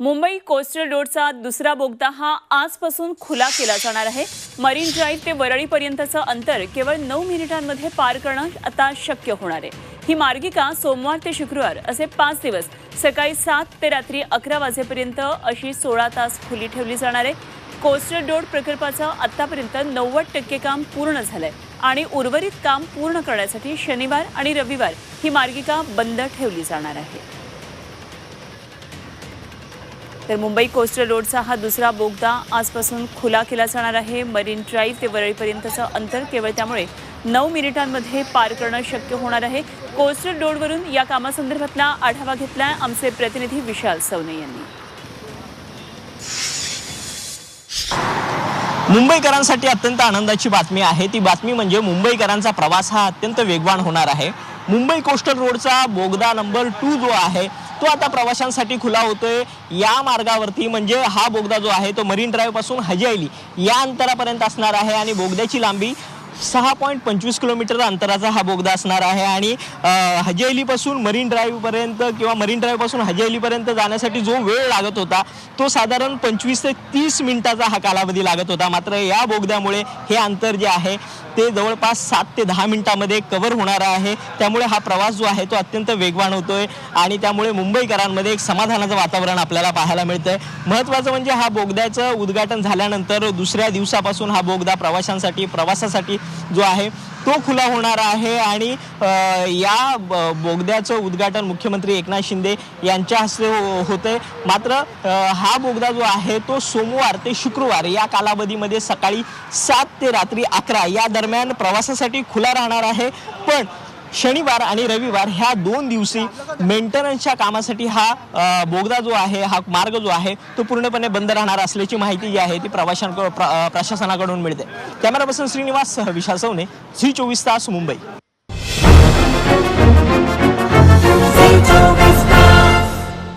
Mumbai coastal रोडचा दुसरा बोगदा हा आजपासून खुला केला जाणार आहे. मरीन ड्राईव्ह ते वरळीपर्यंतचं अंतर केवळ नऊ मिनिटांमध्ये पार करणं आता शक्य होणार आहे. ही मार्गिका सोमवार ते शुक्रवार असे पाच दिवस सकाळी सात ते रात्री अकरा वाजेपर्यंत अशी सोळा तास खुली ठेवली जाणार आहे. कोस्टल रोड प्रकल्पाचं आतापर्यंत नव्वद टक्के काम पूर्ण झालंय आणि उर्वरित काम पूर्ण करण्यासाठी शनिवार आणि रविवार ही मार्गिका बंद ठेवली जाणार आहे. तर मुंबई कोस्टल रोडचा हा दुसरा बोगदा आजपासून खुला केला जाणार आहे. मरीन ड्राईव्ह ते वरळीपर्यंतचं अंतर केवळ त्यामुळे नऊ मिनिटांमध्ये पार करणं शक्य होणार आहे. कोस्टल रोडवरून या कामासंदर्भातला आढावा घेतलाय आमचे प्रतिनिधी विशाल सवने यांनी. मुंबईकरांसाठी अत्यंत आनंदाची बातमी आहे. ती बातमी म्हणजे मुंबईकरांचा प्रवास हा अत्यंत वेगवान होणार आहे. मुंबई कोस्टल रोडचा बोगदा नंबर टू जो आहे तो आता प्रवाशांसाठी खुला होतोय. या मार्गावरती म्हणजे हा बोगदा जो आहे तो मरीन ड्राईव्हपासून हजिआयली या अंतरापर्यंत असणार आहे आणि बोगद्याची लांबी सहा पॉईंट पंचवीस किलोमीटर अंतराचा हा बोगदा असणार आहे आणि हजेलीपासून मरीन ड्राईव्हपर्यंत किंवा मरीन ड्राईव्हपासून हजेलीपर्यंत जाण्यासाठी जो वेळ लागत होता तो साधारण पंचवीस ते तीस मिनिटाचा हा कालावधी लागत होता. मात्र या बोगद्यामुळे हे अंतर जे आहे ते जवळपास सात ते दहा मिनिटामध्ये कव्हर होणार आहे. त्यामुळे हा प्रवास जो आहे तो अत्यंत वेगवान होतोय आणि त्यामुळे मुंबईकरांमध्ये एक समाधानाचं वातावरण आपल्याला पाहायला मिळतंय. महत्त्वाचं म्हणजे हा बोगद्याचं उद्घाटन झाल्यानंतर दुसऱ्या दिवसापासून हा बोगदा प्रवाशांसाठी प्रवासासाठी जो आहे तो खुला होणार आहे आणि या बोगद्याचं उद्घाटन मुख्यमंत्री एकनाथ शिंदे यांच्या हस्ते हो- होते मात्र हा बोगदा जो आहे तो सोमवार ते शुक्रवार या कालावधीमध्ये सकाळी सात ते रात्री अकरा या दरम्यान प्रवासासाठी खुला राहणार आहे. पण शनिवार आणि रविवार ह्या दोन दिवशी मेंटेनन्सच्या कामासाठी हा बोगदा जो आहे हा मार्ग जो आहे तो पूर्णपणे बंद राहणार असल्याची माहिती जी आहे ती प्रवाशांकडून प्रशासनाकडून मिळते. कॅमेरा पर्सन श्रीनिवास सह विशाल सवने झी चोवीस तास मुंबई.